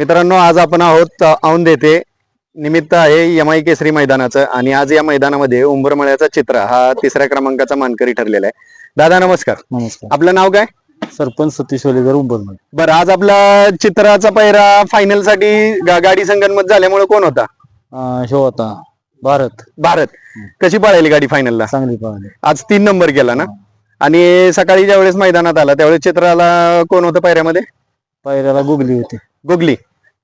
मित्रांनो आज आपण आहोत औंध येथे. निमित्त आहे आय केसरी मैदानाचं आणि आज या मैदानामध्ये उंबरमळ्याचा चित्र हा तिसऱ्या क्रमांकाचा मानकरी ठरलेला आहे. दादा नमस्कार. नमस्कार. आपलं नाव काय? सरपंच सतीश वलेकर उंबरमड बरं आज आपला चित्राचा पैरा फायनलसाठी गा- गाडी संगनमत झाल्यामुळे कोण होता? शो होता भारत. भारत. कशी पळायली गाडी फायनलला? चांगली पाहिली आज तीन नंबर केला ना? आणि सकाळी ज्यावेळेस मैदानात आला त्यावेळेस चित्राला कोण होतं पैऱ्यामध्ये पायऱ्याला गुगली होती. गुगली.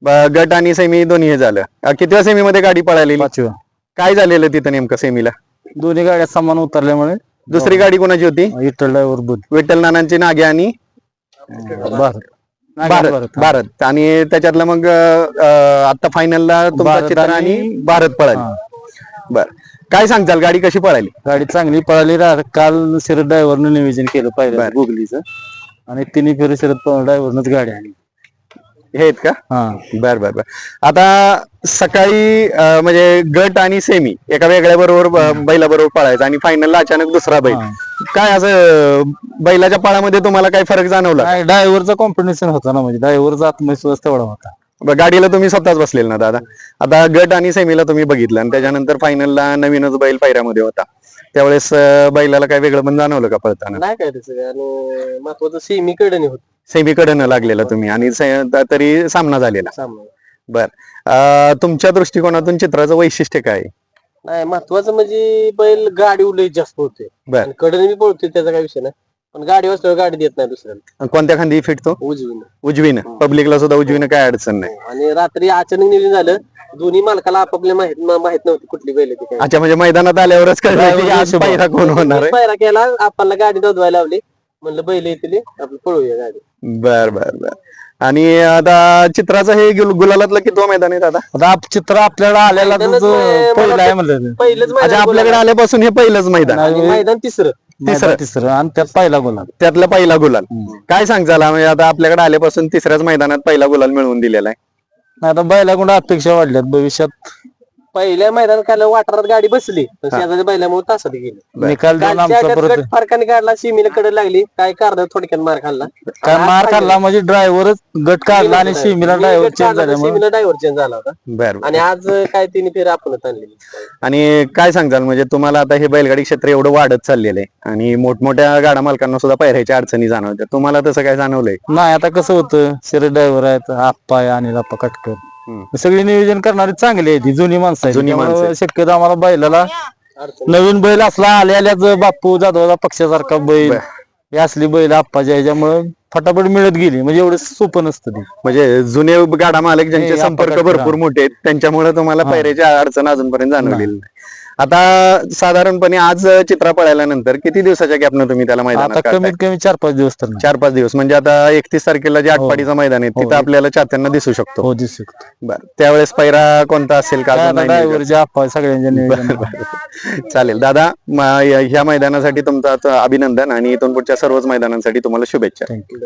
ब- गट आणि सेमी दोन्ही हे झालं. अ, कितव्या सेमी मध्ये गाडी पळालेली? पाचव्या. काय झालेलं तिथं नेमकं सेमीला दोन्ही गाड्या समान उतरल्यामुळे दुसरी गाडी कोणाची होती? इटल ड्रायव्हर बुध विठ्ठल नानांची नागे आणि भारत. नाही, भारत भारत. भारत. आणि त्याच्यातलं मग आता फायनलला तुमचा भारत चित्र आणि आणि- भारत पळाली. बर. काय सांगताल? गाडी कशी पळाली? गाडी चांगली पळाली. रा- काल शरद ड्रायव्हरनं नियोजन केलं पाहिलं बरं. गुगलीचं. आणि तिन्ही फेरी शरद ड्रायव्हरनच गाडी आणली. हे आहेत का? हा. बर बर बर. आता सकाळी अं, म्हणजे गट आणि सेमी एका वेगळ्या बरोबर बैला बरोबर पळायचा आणि फायनलला अचानक दुसरा बैल. काय असं बैलाच्या पळामध्ये तुम्हाला काय फरक जाणवला? ड्रायव्हरचा कॉम्पिटिशन होता ना म्हणजे ड्रायव्हरचा आत्मविश्वास तेवढा होता. ब- गाडीला तुम्ही स्वतःच बसलेल ना दादा. आता गट आणि सेमीला तुम्ही बघितलं आणि त्याच्यानंतर फायनलला नवीनच बैल पायऱ्यामध्ये होता. त्यावेळेस अं, बैलाला काय वेगळं पण जाणवलं का पळताना? नाही काय त्याचं आणि महत्वाचं सेमी कडे होत. सेमीकडे न लागलेला तुम्ही आणि से- तरी सामना झालेला. सामना. बर. अं, तुमच्या दृष्टिकोनातून चित्राचं वैशिष्ट्य काय? आहे? नाही महत्वाचं म्हणजे बैल गाडी उलट जास्त पळतोय बर. आणि कडे मी पळतोय त्याचा काय विषय नाही. पण गाडी वाचल्यावर गाडी देत नाही दुसऱ्याला. कोणत्या खांदी फिटतो उजवीनं. उजवीनं. पब्लिकला सुद्धा उजवीनं काय अडचण नाही. आणि रात्री अचानक नियोजन झालं दोन्ही मालकाला आपापल्या माहीत म- माहीत नव्हती कुठली बैल ती काय. अच्छा म्हणजे मैदानात आल्यावरच कळलं की आज. पायरा कोण होणार आहे? पायरा केला आपल्याला गाडी दौडवायला लावली. म्हणलं बैल येतील आपलं पळूया गाडी. बर बर बर. आणि आता चित्राचं हे गुल- गुलालातलं कितवं मैदान आहे दादा आता आप- चित्र आपल्याला आलेला मैदानच पहिला आहे म्हणलं पहिलंच अच्छा मैदान आपल्याकडे. आल्यापासून हे पहिलंच मैदान. आणि मैदान तिसरं. तिसरं. तिसरं. आणि त्यात पहिला गोला त्यातला पहिला गुलाल. काय सांगचाल म्हणजे आता आपल्याकडे आल्यापासून तिसऱ्याच मैदानात पहिला गुलाल मिळवून दिलेला आहे. नाही आता बैलाकडून अपेक्षा वाढल्यात. भविष्यात पहिल्या मैदान काढलं वाटारात गाडी बसली. पण शेजारच्या बैलामुळे तासात गेली. निकाल देऊन कालच्या आमचा गट- परत गट फरकाने काढला सीमेला कडे लागली. काय कारदा थोडक्यात मार खाल्ला. काय मार खाल्ला म्हणजे ड्रायव्हरच गट काढला आणि सीमीला ड्रायव्हर चेंज झाल्यामुळे सीमेला ड्रायव्हर चेंज झाला होता. बर. बर. आणि आज काय तिने फेर आपणच आणलेली. आणि काय सांगताल म्हणजे तुम्हाला आता हे बैलगाडी क्षेत्र एवढं वाढत चाललेलं आहे. आणि मोठमोठ्या गाडा मालकांना सुद्धा पायऱ्याच्या अडचणी जाणवत्या तुम्हाला तसं काय जाणवलंय? नाही आता कसं होतं? शरीर ड्रायव्हर आहेत आप्पा आहे आणि आप्पा कटकर. सगळी नियोजन करणारी चांगली आहे ती जुनी माणसं आहेत. जुनी माणसं त्यामुळं आहेत. शक्यतो आम्हाला बैलाला नवीन बैल असला आल्या आल्याच बाप्पू जाधवचा पक्षासारखा बैल. बर. हे असली बैल आप्पाच्या ह्याच्यामुळे फटाफट मिळत गेली. म्हणजे एवढं सोपं नसतं ती. म्हणजे जुने गाडा मालक ज्यांचे हे संपर्क भरपूर मोठे आहेत त्यांच्यामुळे तुम्हाला. पायऱ्याची अडचण अजूनपर्यंत जाणवलेली नाही. आता साधारणपणे आज चित्रा पळाल्यानंतर किती दिवसाच्या गॅपनं तुम्ही त्याला आता मैदानात कमीत? कमी चार पाच दिवस तर नाही. चार पाच दिवस. म्हणजे आता एकतीस तारखेला जे आटपाडीचं मैदान आहे हो. तिथं आपल्याला चाहत्यांना दिसू शकतो. हो दिसू शकतो. बरं. त्यावेळेस पैरा कोणता असेल का? अजून नाही नियोजन? ड्रायव्हरचे आप्पा सगळ्यांच्या नियोजन. चालेल. दादा म- ह्या मैदानासाठी तुमचं आता अभिनंदन आणि इथून पुढच्या सर्वच मैदानांसाठी तुम्हाला शुभेच्छा. थँक्यू